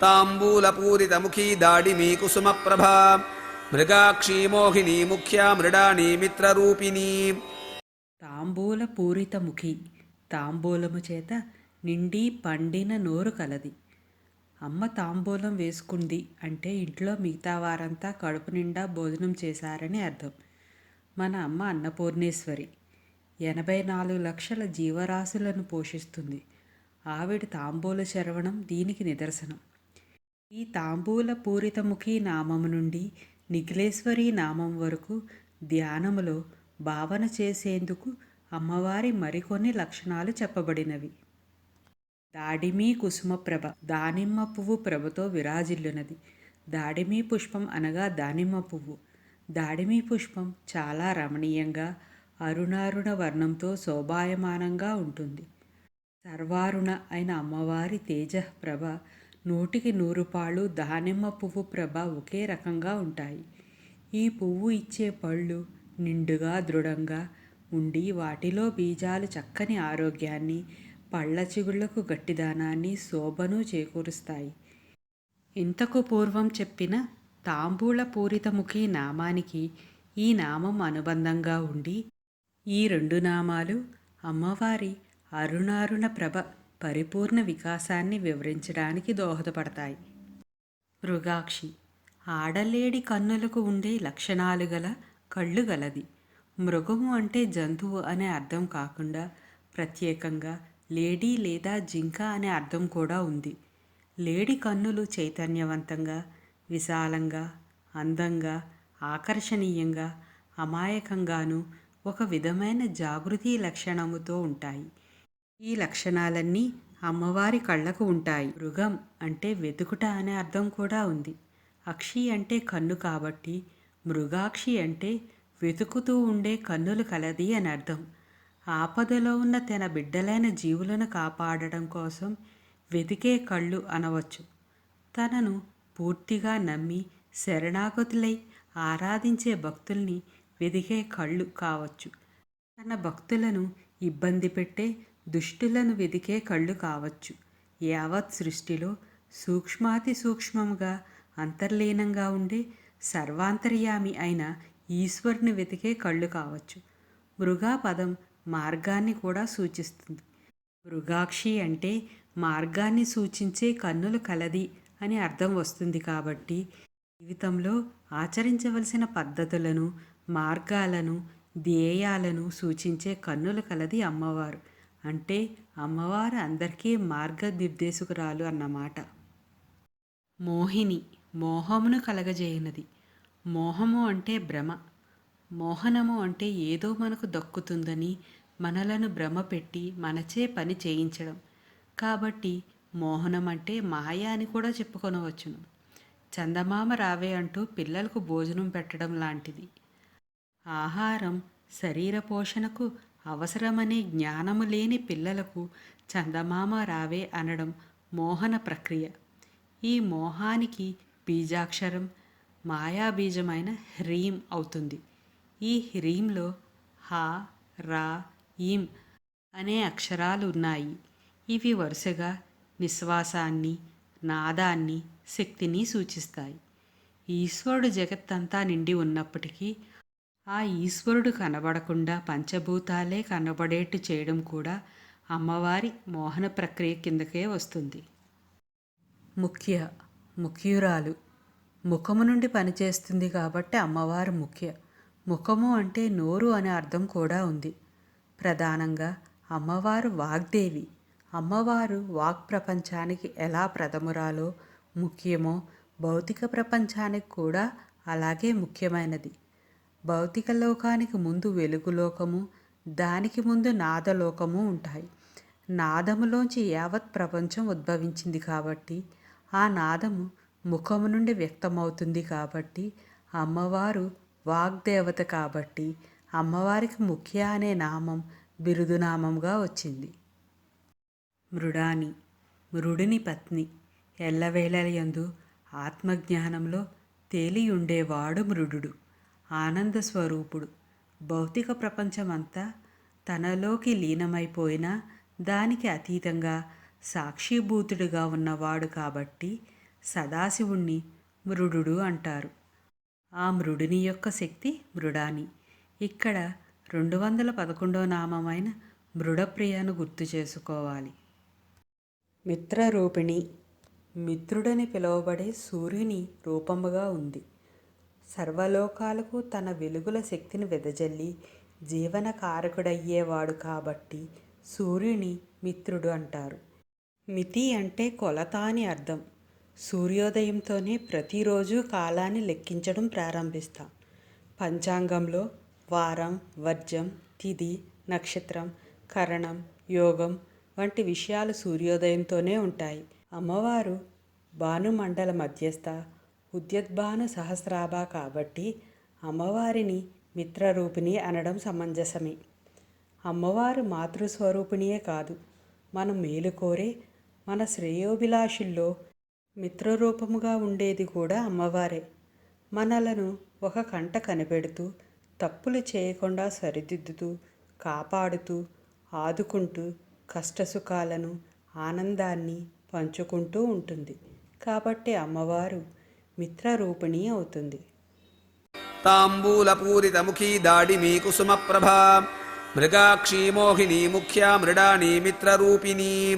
తాంబూలపూరితముఖీ దాడిమీ కుసుమప్రభా మృగాక్షీ మోహిని ముఖ్యా మృడాని మిత్రరూపిణి. తాంబూల పూరితముఖి తాంబూలము చేత నిండి పండిన నోరు కలది. అమ్మ తాంబూలం వేసుకుంది అంటే ఇంట్లో మిగతా వారంతా కడుపు నిండా భోజనం చేశారని అర్థం. మన అమ్మ అన్నపూర్ణేశ్వరి. ఎనభై నాలుగు లక్షల జీవరాశులను పోషిస్తుంది. ఆవిడ తాంబూల శరవణం దీనికి నిదర్శనం. ఈ తాంబూల పూరితముఖి నామము నుండి నిఖిలేశ్వరి నామం వరకు ధ్యానములో భావన చేసేందుకు అమ్మవారి మరికొన్ని లక్షణాలు చెప్పబడినవి. దాడిమీ కుసుమ ప్రభ దానిమ్మ పువ్వు ప్రభతో విరాజిల్లునది. దాడిమీ పుష్పం అనగా దానిమ్మ పువ్వు. దాడిమీ పుష్పం చాలా రమణీయంగా అరుణారుణ వర్ణంతో శోభాయమానంగా ఉంటుంది. సర్వారుణ అయిన అమ్మవారి తేజ ప్రభ నూటికి నూరు పాళ్ళు దానిమ్మ పువ్వు ప్రభ ఒకే రకంగా ఉంటాయి. ఈ పువ్వు ఇచ్చే పళ్ళు నిండుగా దృఢంగా ఉండి వాటిలో బీజాలు చక్కని ఆరోగ్యాన్ని పళ్ళ చిగుళ్ళకు గట్టిదానాన్ని శోభను చేకూరుస్తాయి. ఇంతకు పూర్వం చెప్పిన తాంబూల పూరితముఖి నామానికి ఈ నామం అనుబంధంగా ఉండి ఈ రెండు నామాలు అమ్మవారి అరుణారుణ ప్రభ పరిపూర్ణ వికాసాన్ని వివరించడానికి దోహదపడతాయి. మృగాక్షి ఆడలేడి కన్నులకు ఉండే లక్షణాలు గల కళ్ళు గలది. మృగము అంటే జంతువు అనే అర్థం కాకుండా ప్రత్యేకంగా లేడీ లేదా జింక అనే అర్థం కూడా ఉంది. లేడి కన్నులు చైతన్యవంతంగా విశాలంగా అందంగా ఆకర్షణీయంగా అమాయకంగాను ఒక విధమైన జాగృతి లక్షణముతో ఉంటాయి. ఈ లక్షణాలన్నీ అమ్మవారి కళ్ళకు ఉంటాయి. మృగం అంటే వెతుకుట అనే అర్థం కూడా ఉంది. అక్షి అంటే కన్ను కాబట్టి మృగాక్షి అంటే వెతుకుతూ ఉండే కన్నులు కలది అని అర్థం. ఆపదలో ఉన్న తన బిడ్డలైన జీవులను కాపాడడం కోసం వెతికే కళ్ళు అనవచ్చు. తనను పూర్తిగా నమ్మి శరణాగతులై ఆరాధించే భక్తుల్ని వెదికే కళ్ళు కావచ్చు. తన భక్తులను ఇబ్బంది పెట్టే దుష్టులను వెదికే కళ్ళు కావచ్చు. యావత్ సృష్టిలో సూక్ష్మాతి సూక్ష్మంగా అంతర్లీనంగా ఉండే సర్వాంతర్యామి అయిన ఈశ్వరుని వెతికే కళ్ళు కావచ్చు. మృగా పదం మార్గాన్ని కూడా సూచిస్తుంది. మృగాక్షి అంటే మార్గాన్ని సూచించే కన్నులు కలది అని అర్థం వస్తుంది కాబట్టి జీవితంలో ఆచరించవలసిన పద్ధతులను మార్గాలను ధ్యేయాలను సూచించే కన్నులు కలది అమ్మవారు. అంటే అమ్మవారు అందరికీ మార్గనిర్దేశకురాలు అన్నమాట. మోహిని మోహమును కలగజేయనది. మోహము అంటే భ్రమ. మోహనము అంటే ఏదో మనకు దక్కుతుందని మనలను భ్రమ పెట్టి మనచే పని చేయించడం. కాబట్టి మోహనం అంటే మాయ అని కూడా చెప్పుకొనవచ్చును. చందమామ రావే అంటూ పిల్లలకు భోజనం పెట్టడం లాంటిది. ఆహారం శరీర పోషణకు అవసరమనే జ్ఞానము లేని పిల్లలకు చందమామ రావే అనడం మోహన ప్రక్రియ. ఈ మోహానికి బీజాక్షరం మాయాబీజమైన హ్రీం అవుతుంది. ఈ హ్రీంలో హా రా ఈం అనే అక్షరాలు ఉన్నాయి. ఇవి వరుసగా నిశ్వాసాన్ని నాదాన్ని శక్తిని సూచిస్తాయి. ఈశ్వరుడు జగత్తంతా నిండి ఉన్నప్పటికీ ఆ ఈశ్వరుడు కనబడకుండా పంచభూతాలే కనబడేట్టు చేయడం కూడా అమ్మవారి మోహన ప్రక్రియ కిందకే వస్తుంది. ముఖ్య ముఖ్యురాలు. ముఖము నుండి పనిచేస్తుంది కాబట్టి అమ్మవారు ముఖ్య. ముఖము అంటే నోరు అనే అర్థం కూడా ఉంది. ప్రధానంగా అమ్మవారు వాగ్దేవి. అమ్మవారు వాక్ ప్రపంచానికి ఎలా ప్రథమురాలో ముఖ్యమో భౌతిక ప్రపంచానికి కూడా అలాగే ముఖ్యమైనది. భౌతిక లోకానికి ముందు వెలుగులోకము దానికి ముందు నాదలోకము ఉంటాయి. నాదములోంచి యావత్ ప్రపంచం ఉద్భవించింది కాబట్టి ఆ నాదము ముఖము నుండి వ్యక్తమవుతుంది కాబట్టి అమ్మవారు వాగ్దేవత కాబట్టి అమ్మవారికి ముఖ్య అనే నామం బిరుదునామంగా వచ్చింది. మృడాని మృడుని పత్ని ఎల్లవేళలయందు ఆత్మజ్ఞానంలో తేలియుండేవాడు మృడు ఆనంద స్వరూపుడు. భౌతిక ప్రపంచమంతా తనలోకి లీనమైపోయినా దానికి అతీతంగా సాక్షిభూతుడిగా ఉన్నవాడు కాబట్టి సదాశివుణ్ణి మృడు అంటారు. ఆ మృడుని యొక్క శక్తి మృడాని. ఇక్కడ రెండు వందల పదకొండో నామమైన మృడప్రియను గుర్తు చేసుకోవాలి. మిత్రరూపిణి. మిత్రుడని పిలువబడే సూర్యుని రూపముగా ఉంది. సర్వలోకాలకు తన వెలుగుల శక్తిని వెదజల్లి జీవన కారకుడయ్యేవాడు కాబట్టి సూర్యుని మిత్రుడు అంటారు. మితి అంటే కొలత అని అర్థం. సూర్యోదయంతోనే ప్రతిరోజు కాలాన్ని లెక్కించడం ప్రారంభిస్తాం. పంచాంగంలో వారం వర్జం తిథి నక్షత్రం కరణం యోగం వంటి విషయాలు సూర్యోదయంతోనే ఉంటాయి. అమ్మవారు భానుమండల మధ్యస్థ ఉద్యద్భాను సహస్రాభ కాబట్టి అమ్మవారిని మిత్రరూపిణి అనడం సమంజసమే. అమ్మవారు మాతృస్వరూపిణియే కాదు. మనం మేలు కోరే మన శ్రేయోభిలాషుల్లో మిత్రరూపముగా ఉండేది కూడా అమ్మవారే. మనలను ఒక కంట కనిపెడుతూ తప్పులు చేయకుండా సరిదిద్దుతూ కాపాడుతూ ఆదుకుంటూ కష్టసుఖాలను ఆనందాన్ని పంచుకుంటూ ఉంటుంది. కాబట్టి అమ్మవారు మిత్రరూపిణి అవుతుంది. తాంబూలపూరితముఖీ దాడిమీ కుసుమప్రభా. మృగాక్షీ మోహిని ముఖ్యా మృడాని మిత్రరూపిణీ.